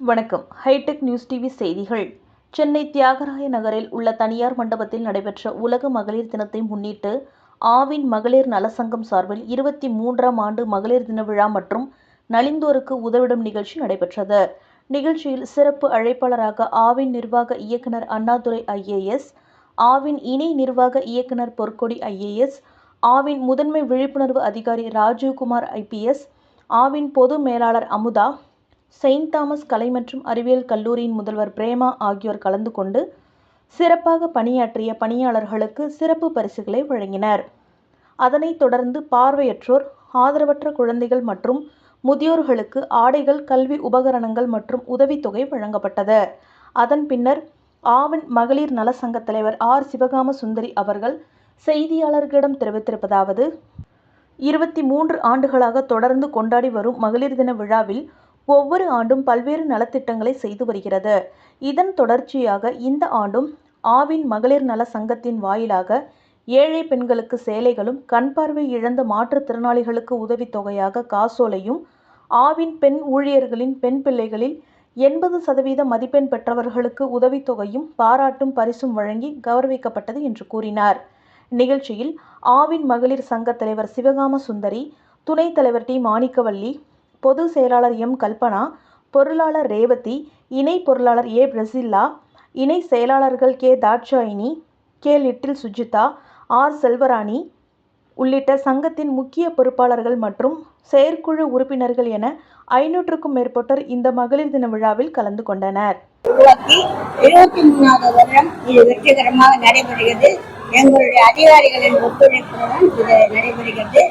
வணக்கம். Hitech news TV செய்திகள். சென்னை தியாகராய நகரில் உள்ள தனியார் மண்டபத்தில் நடைபெற்ற உலக மகளிர் தினத்தை முன்னிட்டு ஆவின் மகளிர் நலசங்கம் சார்பில் இருபத்தி மூன்றாம் ஆண்டு மகளிர் தின விழா மற்றும் நலிந்தோருக்கு உதவிடும் நிகழ்ச்சி நடைபெற்றது. நிகழ்ச்சியில் சிறப்பு அழைப்பாளராக ஆவின் நிர்வாக இயக்குனர் அண்ணாதுரை ஐஏஎஸ் ஆவின் இணை நிர்வாக இயக்குனர் பொற்கொடி ஐஏஎஸ் ஆவின் முதன்மை விழிப்புணர்வு அதிகாரி ராஜீவ்குமார் ஐபிஎஸ் ஆவின் பொது மேலாளர் அமுதா செயின்ட் தாமஸ் கலை மற்றும் அறிவியல் கல்லூரியின் முதல்வர் பிரேமா ஆகியோர் கலந்து கொண்டு சிறப்பாக பணியாற்றிய பணியாளர்களுக்கு சிறப்பு பரிசுகளை வழங்கினர். அதனைத் தொடர்ந்து பார்வையற்றோர் ஆதரவற்ற குழந்தைகள் மற்றும் முதியோர்களுக்கு ஆடைகள் கல்வி உபகரணங்கள் மற்றும் உதவித்தொகை வழங்கப்பட்டது. அதன் பின்னர் ஆவன் மகளிர் நல சங்க தலைவர் ஆர். சிவகாம சுந்தரி அவர்கள் செய்தியாளர்களிடம் தெரிவித்திருப்பதாவது இருபத்தி மூன்று ஆண்டுகளாக தொடர்ந்து கொண்டாடி வரும் மகளிர் தின விழாவில் ஒவ்வொரு ஆண்டும் பல்வேறு நலத்திட்டங்களை செய்து வருகிறது. இதன் தொடர்ச்சியாக இந்த ஆண்டும் ஆவின் மகளிர் நல சங்கத்தின் வாயிலாக ஏழை பெண்களுக்கு சேலைகளும் கண் பார்வை இழந்த மாற்றுத்திறனாளிகளுக்கு உதவித்தொகையாக காசோலையும் ஆவின் பெண் ஊழியர்களின் பெண் பிள்ளைகளில் எண்பது சதவீத மதிப்பெண் பெற்றவர்களுக்கு உதவித்தொகையும் பாராட்டும் பரிசும் வழங்கி கௌரவிக்கப்பட்டது என்று கூறினார். நிகழ்ச்சியில் ஆவின் மகளிர் சங்க தலைவர் சிவகாம சுந்தரி துணைத் தலைவர் டி. மாணிக்கவல்லி பொது செயலாளர் எம். கல்பனா பொருளாளர் ரேவதி இணை பொருளாளர் ஏ. பிரசில்லா இணை செயலாளர்கள் K. Dhatchayini K. Little Sujitha R. Selvarani உள்ளிட்ட சங்கத்தின் முக்கிய பொறுப்பாளர்கள் மற்றும் செயற்குழு உறுப்பினர்கள் என ஐநூற்றுக்கும் மேற்பட்டோர் இந்த மகளிர் தின விழாவில் கலந்து கொண்டனர். உருவாக்கி இருபத்தி மூணாவது வருடம் இது வெற்றிகரமாக நடைபெறுகிறது. எங்களுடைய அதிகாரிகளின் ஒத்துழைப்புடன் இது நடைபெறுகிறது.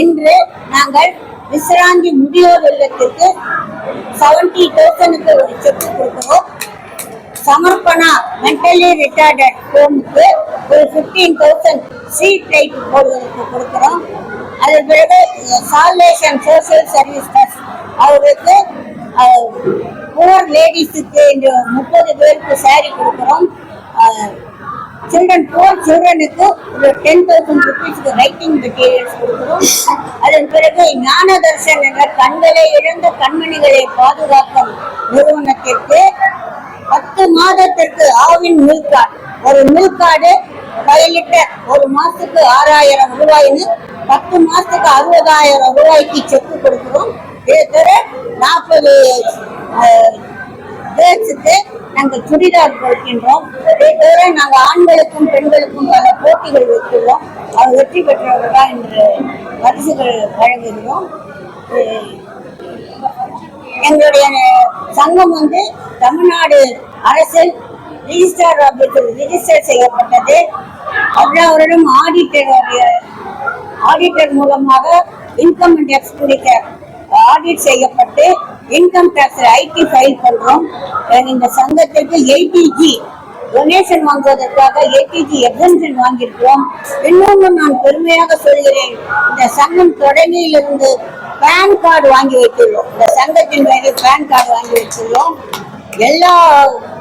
இன்று நாங்கள் விசிராந்தி முதியோர் இல்லத்திற்கு செவன்டி தௌசண்ட்க்கு ஒரு செக் கொடுக்கிறோம். சமர்ப்பணா மென்டலி ரிட்டார்டட் ஹோமுக்கு ஒரு ஃபிஃப்டீன் தௌசண்ட் சீட் லைட் போடுவதற்கு கொடுக்குறோம். அதன் பிறகு சால்வேஷன் சோசியல் சர்வீஸ் ட்ரஸ்ட் அவருக்கு புவர் லேடிஸுக்கு இன்று முப்பது பேருக்கு சாரி கொடுக்குறோம். சில்ட்ரன் போல் சில்ட்ரனுக்கு ஒரு டென் தௌசண்ட் ருபீஸ்க்கு ரைட்டிங் மெட்டீரியல்ஸ் கொடுக்குறோம். அதன் பிறகு ஞான தர்ஷன் என்ற கண்களை இழந்த கண்மணிகளை பாதுகாக்கும் நிறுவனத்திற்கு பத்து மாதத்திற்கு ஆவின் மில்கார்டு ஒரு மில்கார்டு ஃபைவ் லிட்டர் ஒரு மாசத்துக்கு ஆறாயிரம் ரூபாய்னு பத்து மாசத்துக்கு அறுபதாயிரம் ரூபாய்க்கு செக்கு கொடுக்குறோம். இதை தவிர நாற்பது கேர்ள்ஸுக்கு நாங்கள் சுடிதார் கொடுக்கின்றோம் அதே தவிர நாங்கள் ஆண்களுக்கும் பெண்களுக்கும் பல போட்டிகள் வைத்துள்ளோம். அது வெற்றி பெற்றவர்களாக இன்று பரிசுகள் வழங்குகிறோம். எங்களுடைய சங்கம் வந்து தமிழ்நாடு அரசில் ரிஜிஸ்டர் ஆபீஸில் ரிஜிஸ்டர் செய்யப்பட்டது. எல்லா வருடம் ஆடிட்டர் ஆடிட்டர் மூலமாக இன்கம் அண்ட் எக்ஸ்பெண்டிச்சர் ஆடிட் செய்யப்பட்டு இன்கம் டேக்ஸ் ஐடி ஃபைல் பண்றோம். இந்த சங்கத்திற்கு எயிட்டிஜி டொனேஷன் வாங்குவதற்காக ஏடிஜி எக்ஸம்ஷன் வாங்கியிருக்கிறோம். இன்னொன்று நான் பெருமையாக சொல்கிறேன். இந்த சங்கம் தொடங்கியிலிருந்து பேன் கார்டு வாங்கி வைத்துள்ளோம். இந்த சங்கத்தின் மீது பேன் கார்டு வாங்கி வைத்துள்ளோம். எல்லா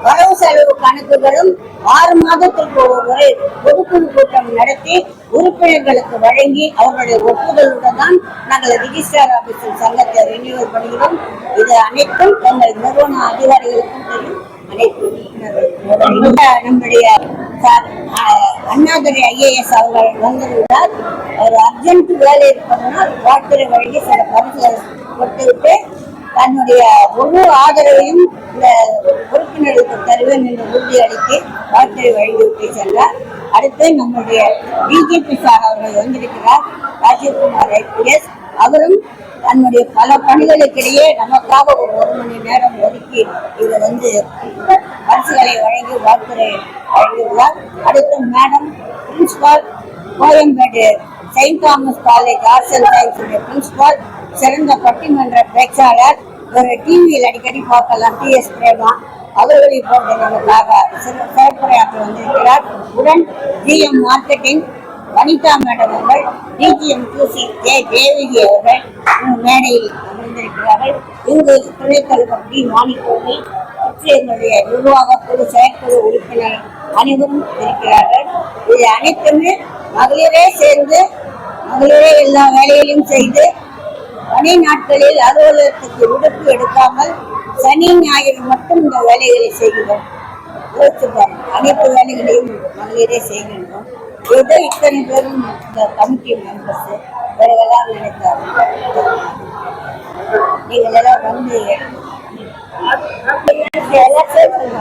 வரவு செலவு கணக்குகளும் ஆறு மாதத்திற்கு ஒரு முறை பொதுக்குழு கூட்டம் நடத்தி உறுப்பினர்களுக்கு வழங்கி அவர்களுடைய ஒப்புதலுடன் தான் நாங்கள் ரிஜிஸ்டார் ஆபீஸில் சங்கத்தை ரினியூவல் பண்ணுகிறோம். இது அனைத்தும் எங்கள் நிறுவன அதிகாரிகளுக்கும் தெரியும். நம்முடைய அண்ணாதுரை ஐஏஎஸ் அவர்கள் வந்திருந்தார். ஒரு அர்ஜென்ட் வேலை இருப்பதனால் வாழ்த்துறை வழங்கி சில பரிசுகளை கொடுத்துவிட்டு தன்னுடைய முழு ஆதரவையும் இந்த உறுப்பினருக்கு தருவேன் என்று உறுதியளித்து வாழ்த்துறை வழங்கிவிட்டு சென்றார். அடுத்து நம்முடைய பிஜேபி சார் அவர்கள் வந்திருக்கிறார் ராஜீவ்குமார் ஐபிஎஸ் அவரும் தன்னுடைய பல பணிகளுக்கிடையே நமக்காக ஒரு ஒரு மணி நேரம் ஒதுக்கி இதை வந்து பரிசுகளை வழங்கி வாழ்த்துறை வழங்கியுள்ளார். அடுத்து madam principal Koyambedu Saint Thomas college arts and principal சிறந்த பட்டிமன்ற பேச்சாளர் ஒரு டிவியில் அடிக்கடி பார்க்கலாம் டிஎஸ் பிரேமா அவர்கள் இப்போது நமக்காக சிற- சிறப்புரையாற்ற வந்திருக்கிறார் உடன் ஜிஎம் மார்க்கெட்டிங் வனிதா மேடம் அவர்கள் டிஜிஎம் டியூசி ஜே தேவகி அவர்கள் மேடையில் அமர்ந்திருக்கிறார்கள். இங்கு துணைத்தலைவர் டி மாணிக்கோவி மற்றும் எங்களுடைய நிர்வாக குழு செயற்குழு உறுப்பினர் அனைவரும் இருக்கிறார்கள். இது அனைத்துமே மகளிரே சேர்ந்து மகளிரே எல்லா வேலைகளையும் செய்து பணி நாட்களில் அலுவலகத்துக்கு விடுப்பு எடுக்காமல் சனி ஞாயிறு மட்டும் இந்த வேலைகளை செய்கிறோம் அனைத்து வேலைகளையும் மகளிரே செய்கின்றோம் ஏதோ இத்தனை பேரும் இந்த கமிட்டி மெம்பர்ஸ் இவர்களெல்லாம் நினைத்தார்கள் நீங்கள் எல்லாம் வந்து எல்லாம் சேர்த்துங்க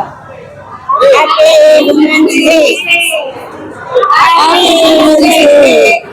Happy Women's Day! Happy Women's Day!